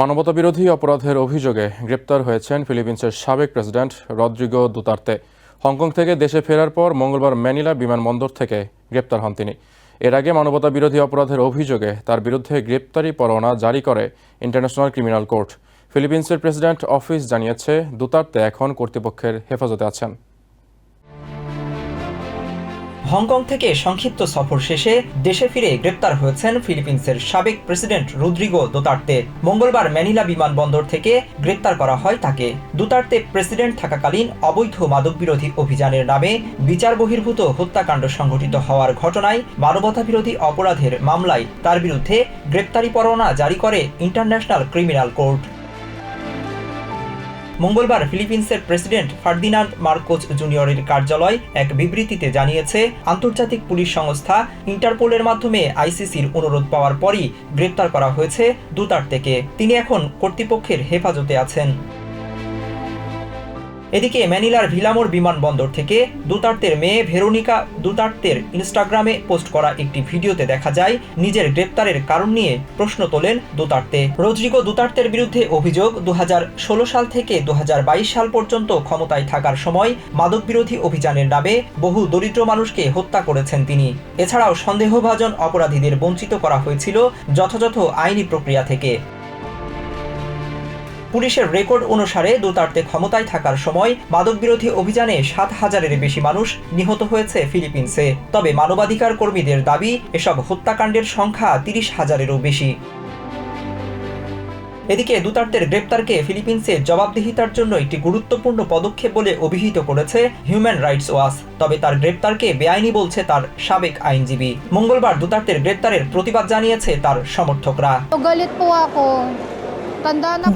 মানবতাবিরোধী অপরাধের অভিযোগে গ্রেপ্তার হয়েছেন ফিলিপিন্সের সাবেক প্রেসিডেন্ট রদ্রিগো দুতার্তে। হংকং থেকে দেশে ফেরার পর মঙ্গলবার ম্যানিলা বিমানবন্দর থেকে গ্রেপ্তার হন তিনি। এর আগে মানবতাবিরোধী অপরাধের অভিযোগে তার বিরুদ্ধে গ্রেপ্তারি পরোয়ানা জারি করে ইন্টারন্যাশনাল ক্রিমিনাল কোর্ট। ফিলিপিন্সের প্রেসিডেন্ট অফিস জানিয়েছে, দুতার্তে এখন কর্তৃপক্ষের হেফাজতে আছেন। হংকং থেকে সংক্ষিপ্ত সফর শেষে দেশে ফিরে গ্রেপ্তার হয়েছেন ফিলিপিন্সের সাবেক প্রেসিডেন্ট রুদ্রিগো দোতার্তে। মঙ্গলবার ম্যানিলা বিমানবন্দর থেকে গ্রেপ্তার করা হয় তাকে। দুতার্তে প্রেসিডেন্ট থাকাকালীন অবৈধ মাদকবিরোধী অভিযানের নামে বিচার বহির্ভূত হত্যাকাণ্ড সংঘটিত হওয়ার ঘটনায় মানবতাবিরোধী অপরাধের মামলায় তার বিরুদ্ধে গ্রেপ্তারি পরোয়ানা জারি করে ইন্টারন্যাশনাল ক্রিমিনাল কোর্ট। মঙ্গলবার ফিলিপিন্সের প্রেসিডেন্ট ফার্দিনান্দ মার্কোস জুনিয়রের কার্যালয় এক বিবৃতিতে জানিয়েছে, আন্তর্জাতিক পুলিশ সংস্থা ইন্টারপোলের মাধ্যমে আইসিসির অনুরোধ পাওয়ার পরই গ্রেপ্তার করা হয়েছে দুতার থেকে। তিনি এখন কর্তৃপক্ষের হেফাজতে আছেন। এদিকে ম্যানিলার ভিলামোর বিমানবন্দর থেকে দুতার্তের মেয়ে ভেরোনিকা দুতার্তের ইনস্টাগ্রামে পোস্ট করা একটি ভিডিওতে দেখা যায়, নিজের গ্রেপ্তারের কারণ নিয়ে প্রশ্ন তোলেন দুতার্তে রোদ্রিগো দুতার্তের বিরুদ্ধে অভিযোগ দু হাজার ষোলো সাল থেকে দুহাজার বাইশ সাল পর্যন্ত ক্ষমতায় থাকার সময় মাদক বিরোধী অভিযানের নামে বহু দরিদ্র মানুষকে হত্যা করেছেন তিনি। এছাড়াও সন্দেহভাজন অপরাধীদের বঞ্চিত করা হয়েছিল যথাযথ আইনি প্রক্রিয়া থেকে। পুলিশের রেকর্ড অনুসারে দুতার্তে ক্ষমতায় থাকার সময় মাদকবিরোধী অভিযানে সাত হাজারের বেশি মানুষ নিহত হয়েছে ফিলিপিন্সে। তবে মানবাধিকার কর্মীদের দাবি, এসব হত্যাকাণ্ডের সংখ্যা তিরিশ হাজারেরও বেশি। এদিকে দুতার্তের গ্রেপ্তারকে ফিলিপিন্সে জবাবদিহিতার জন্য একটি গুরুত্বপূর্ণ পদক্ষেপ বলে অভিহিত করেছে হিউম্যান রাইটস ওয়াচ। তবে তার গ্রেপ্তারকে বেআইনি বলছে তার সাবেক আইনজীবী। মঙ্গলবার দুতার্তের গ্রেপ্তারের প্রতিবাদ জানিয়েছে তার সমর্থকরা।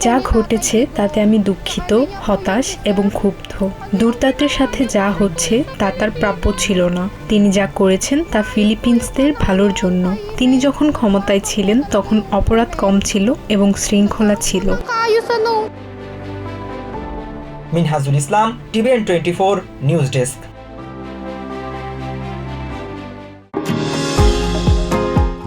যা ঘটেছে তাতে আমি দুঃখিত হতাশ এবং ক্ষুব্ধ। দূরতাতের সাথে যা হচ্ছে তা তার প্রাপ্য ছিল না। তিনি যা করেছেন তা ফিলিপিন্সদের ভালোর জন্য। তিনি যখন ক্ষমতায় ছিলেন তখন অপরাধ কম ছিল এবং শৃঙ্খলা ছিল? Minhajul Islam TVN twenty four news desk.